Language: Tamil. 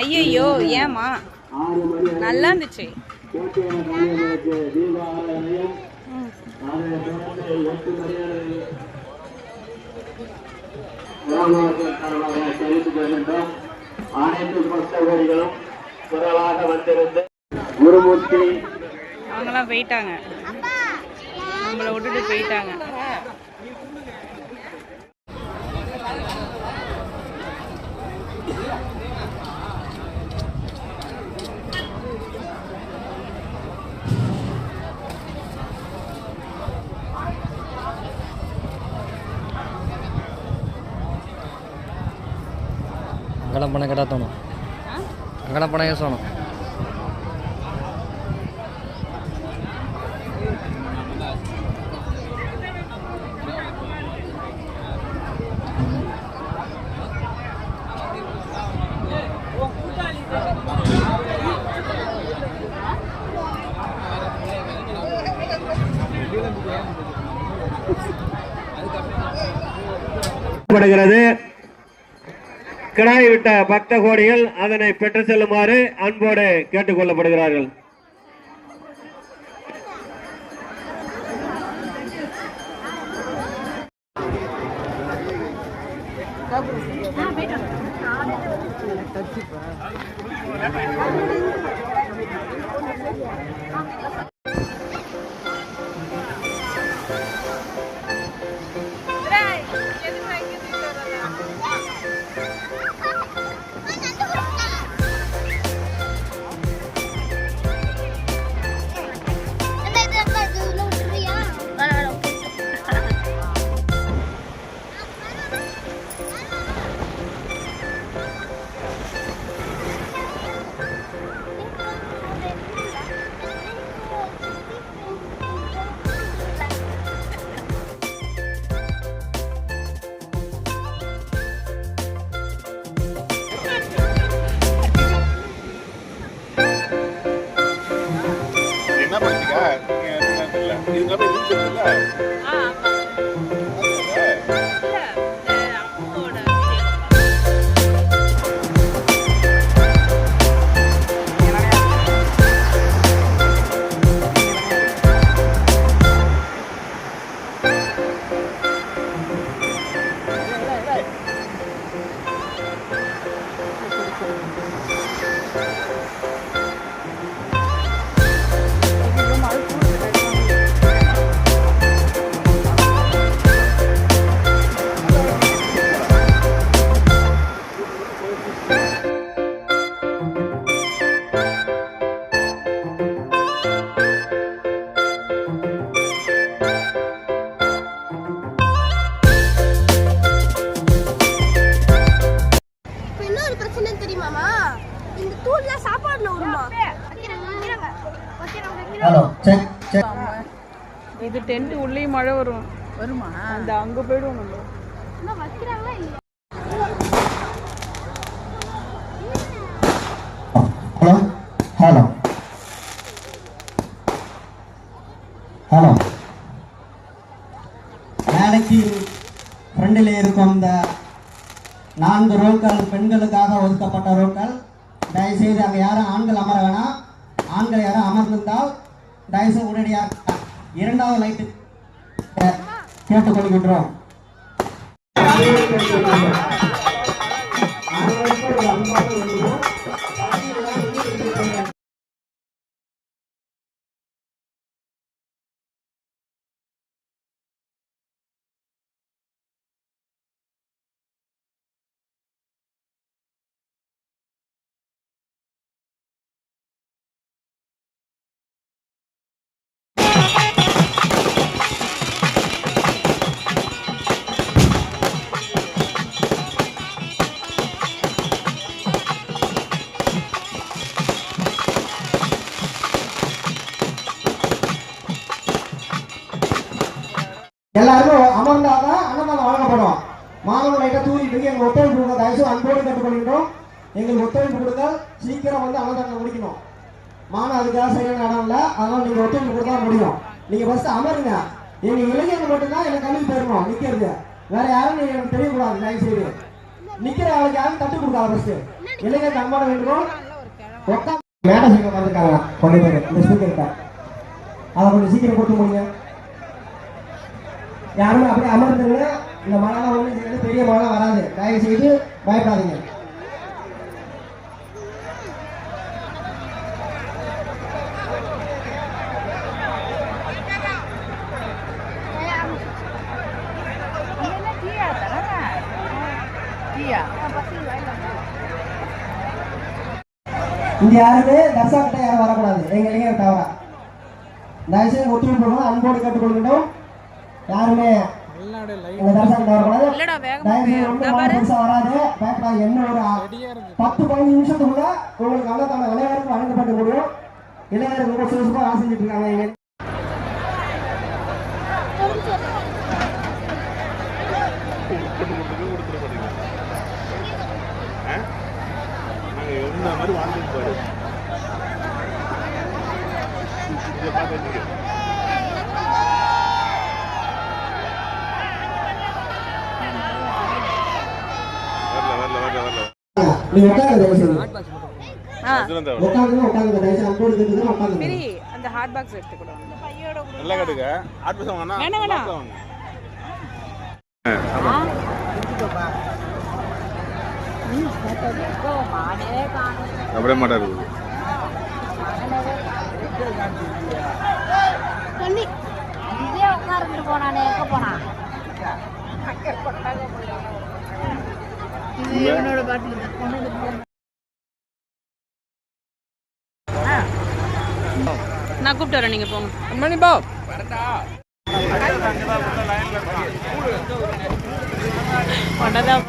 ஐயையோ ஏமா நல்லா இருந்துச்சு. அனைத்து குரலாக வந்திருந்து குருமூர்த்தி அவங்களாம் போயிட்டாங்க நம்மளை விட்டுட்டு போயிட்டாங்க. அங்கே பணம் கேட்டால் தோணும் அங்கே பணம் ஏசணும் படுகிறது. கிடாய் விட்ட பக்த கோடிகள் அதனை பெற்று செல்லுமாறு அன்போடு கேட்டுக் 好 டென்ட் உள்ளேயும் மழை வரும். வருமா? அந்த அங்க போயிடுவோம் நம்ம. வைக்கிறாங்களா இல்லையா? ஹலோ ஹலோ ஹலோ வேலைக்கு ஃப்ரெண்டில் இருக்கும் இந்த நான்கு ரோக்கள் பெண்களுக்காக ஒதுக்கப்பட்ட ரோக்கள். தயவுசெய்து அங்கே யாரும் ஆண்கள் அமர வேணாம். ஆண்கள் யாரும் அமர்ந்திருந்தால் தயவுசெய்து உடனடியாக இரண்டாவது லைட்டு கேட்டுக்கொள்கின்றோம் மாணவர்கள் லைட்டாக தூங்கிட்டு இருக்கு எங்கள் ஒத்துழைப்பு கொடுங்க. தயவுசெய்து அன்போடு கேட்டுக்கொள்கின்றோம். எங்களுக்கு ஒத்துழைப்பு கொடுங்க. சீக்கிரம் வந்து அன்னதானம் முடிக்கணும். மாணவ அதுக்காக சரியான இடம் இல்லை. அதனால நீங்கள் ஒத்துழைப்பு கொடுத்தா முடியும். நீங்கள் ஃபஸ்ட்டு அமருங்க. எங்கள் இளைஞர்கள் மட்டும்தான் எனக்கு கல்வி பெறணும் நிற்கிறது வேற யாரும் நீங்க எனக்கு தெரியக்கூடாது தயவுசெய்து. நிக்கிற ஆளுக்கு யாரும் தட்டு கொடுக்காத ஃபர்ஸ்ட் இளைஞர் அன்பான வேண்டுகோள். ஒட்டா மேடை சீக்கிரம் வந்திருக்காங்க கொண்டு பேர் இந்த ஸ்பீக்கர்கிட்ட அதை கொஞ்சம் சீக்கிரம் கொடுத்து முடியுங்க. யாருமே அப்படியே அமர்ந்துருங்க. இந்த மழைலாம் ஒன்றும் பெரிய மழை வராது. தயவு செய்து பயப்படாதீங்க. இங்க யாருமே தர்சா கிட்ட யாரும் வரக்கூடாது. எங்க இளைஞர் தவறா. தயவுசெய்து ஒத்துழைப்பு கொடுக்கணும் அன்போடு கேட்டுக்கொள்கின்றோம். யாருமே இல்லடா வேகமா என்ன ஒரு பத்து பதினஞ்சு நிமிஷத்துக்குள்ள உங்களுக்கு அன்னதான இளைஞருக்கு வழங்கப்பட்டு முடியும் இளைஞர் ரொம்ப சுறுசுறுப்பா வேலை செஞ்சுட்டு இருக்காங்க மாதிரி வாழ்ந்துட்டு பாரு அந்த ஹாட் பாக்ஸ் எடுத்துக்கூடாது நல்லா கேட்டுக்க ஆட் பேச வாங்க வேணாம், வேணாம். வாங்க அப்படியே மாட்டாரு தண்ணி இதே உட்கார்ந்துட்டு போனானே எங்க போனான் நான் கூப்பிட்டு வரேன் நீங்க போங்க. மணி பா பண்ணதான்